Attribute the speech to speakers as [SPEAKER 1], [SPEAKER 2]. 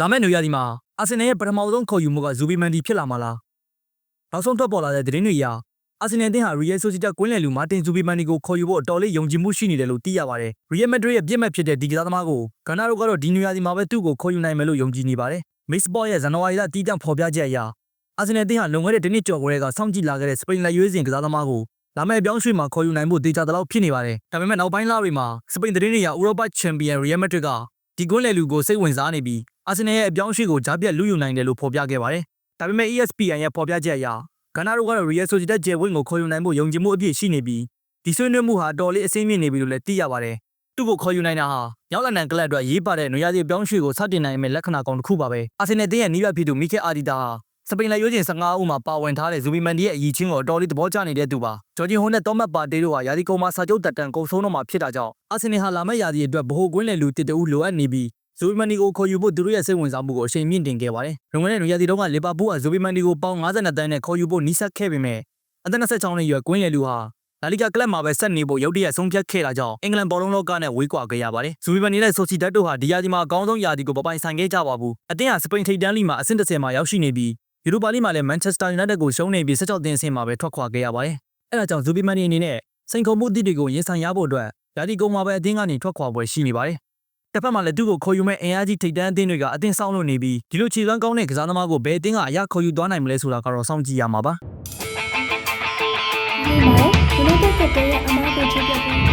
[SPEAKER 1] လာမယ့်နေရာဒီမှာအာဆင်နယ်ရဲ့ပထမဆုံးခေါ်ယူမှုကဇူဘီမန်ဒီဖြစ်လာမှာလားနောက်ဆုံးထွက်ပေါ်လာတဲ့သတင်းတွေအရအာဆင်နယ်အသင်းဟာရီယယ်ဆိုစီတာကွင်းလယ်လူမာတင်ဇူဘီမန်ဒီကိုခေါ်ယူဖို့အတော်လေးယုံကြည်မှုရှိနေတယ်လို့သိရပါတယ်ရီယယ်မက်ဒရစ်ရဲ့ပြစ်မှတ်ဖြစ်တဲ့ဒီကစားသမားကိုဂန္နာတို့ကတော့ဒီနေရာဒီမှာပဲသူ့ကိုခေါ်ယူနိုင်မယ်လို့ယုံကြည်နေပါတယ်မစ်စပေါ့ရဲ့ဇန်နဝါရီလတီးတန့်ဖော်ပြချက်အရအာဆင်နယ်အသင်းဟာလွန်ခဲ့တဲ့တစ်နှစ်ကျော်ကလေးကစောင့်ကြည့်လာခဲ့တဲ့စပိန်လက်ရွေးစင်ကစားသမားကိုလာမယ့်ပြောင်းရွှေ့မှာခေါ်ယူနိုင်ဖို့တေချာတလောက်ဖြစ်နေပါတယ်ဒါပေမဲ့နောက်ပိုင်းလတွေမှာစပိန်သတင်းတွေအရဥရောပချန်ပီယံရီယယ်မက်ဒရစ်က ဒီကွင်းလယ်လူကိုစိတ်ဝင်စားနေပြီးအာဆင်နယ်ရဲ့အပြောင်းအရွှေ့ကိုဂျားပြတ်လူယူနိုင်တယ်လို့ဖော်ပြခဲ့ပါတယ်ဒါပေမဲ့ ESPN ရဲ့ဖော်ပြချက်အရဂန္နာတို့ကတော့ Real Sociedad ဂျယ်ဝင်းကိုခေါ်ယူနိုင်ဖို့ယုံကြည်မှုအပြည့်ရှိနေပြီးဒီဆွေးနွေးမှုဟာတော်လေးအစိမ့်မြင့်နေပြီလို့လည်းသိရပါတယ်။သူ့ကိုခေါ်ယူနိုင်တာဟာမြောက်လန်ဒန်ကလပ်အတွက်ရေးပါတဲ့နွေရာသီပြောင်းရွှေ့ကိုစတင်နိုင်မယ့်လက္ခဏာကောင်းတစ်ခုပါပဲ။အာဆင်နယ်တင်းရဲ့နီးပြဖြစ်သူမီကယ်အာဒီတာဟာ စပိန်လက်ရွေးချင်15ဦးမှာပါဝင်ထားတဲ့ဇူဘီမန်ဒီရဲ့အကြီးချင်းကိုအတော်လေးသဘောကျနေတဲ့သူပါ။ဂျော်ဂျင်ဟိုနဲ့တောမတ်ပါတေတို့ဟာရာသီကုန်မှာစာချုပ်တက်တန်ကုန်ဆုံးတော့မှာဖြစ်တာကြောင့်အာဆင်နယ်ဟာလာမယ့်ရာသီအတွက်ဗဟိုကွင်းလယ်လူတစ်တဦးလိုအပ်နေပြီးဇူဘီမန်ဒီကိုခေါ်ယူဖို့သူတို့ရဲ့စိတ်ဝင်စားမှုကိုအရှိန်မြင့်တင်ခဲ့ပါတယ်။ရုံးတဲ့နွေရာသီတုန်းကလီဗာပူးဟာဇူဘီမန်ဒီကိုပေါင်52တန်းနဲ့ခေါ်ယူဖို့နီးစပ်ခဲ့ပေမဲ့အသက်26နှစ်အရွယ်ကွင်းလယ်လူဟာလာလီဂါကလပ်မှာပဲဆက်နေဖို့ရုတ်တရက်ဆုံးဖြတ်ခဲ့တာကြောင့်အင်္ဂလန်ဘောလုံးလောကနဲ့ဝေးကွာခဲ့ရပါတယ်။ဇူဘီမန်နီနဲ့ဆိုစီဒတ်တို့ဟာဒီယာဒီမှာအကောင်းဆုံးယာဒီကိုပပိုင်ဆိုင်ခဲ့ကြပါဘူး။အသင်းဟာစပိန်ထိပ်တန်းလိမှာအဆင့်30မှာရောက်ရှိနေပြီး ယူရိုပါလိမှာလည်းမန်ချက်စတာယူနိုက်တက်ကိုရှုံးနေပြီး16တင်းအဆင့်မှာပဲထွက်ခွာခဲ့ရပါတယ်။အဲဒါကြောင့်ဇူဘီမန်နီအနေနဲ့စိန်ခေါ်မှုအသစ်တွေကိုရင်ဆိုင်ရဖို့အတွက်ယာဒီကုန်းမှာပဲအသင်းကနေထွက်ခွာပွဲရှိနေပါတယ်။တစ်ဖက်မှာလည်းသူ့ကိုခေါ်ယူမဲ့အင်အားကြီးထိပ်တန်းအသင်းတွေကအသင်းဆောင်လို့နေပြီးဒီလိုခြေစွမ်းကောင်းတဲ့ကစားသမားကိုဘယ်အသင်းကအရခေါ်ယူသွားနိုင်မလဲဆိုတာကတော့စောင့်ကြည့်ရမှာပါ။
[SPEAKER 2] ဒီမှာဒီလိုတက်တဲ့ရဲ့အမားကိုချပြပေး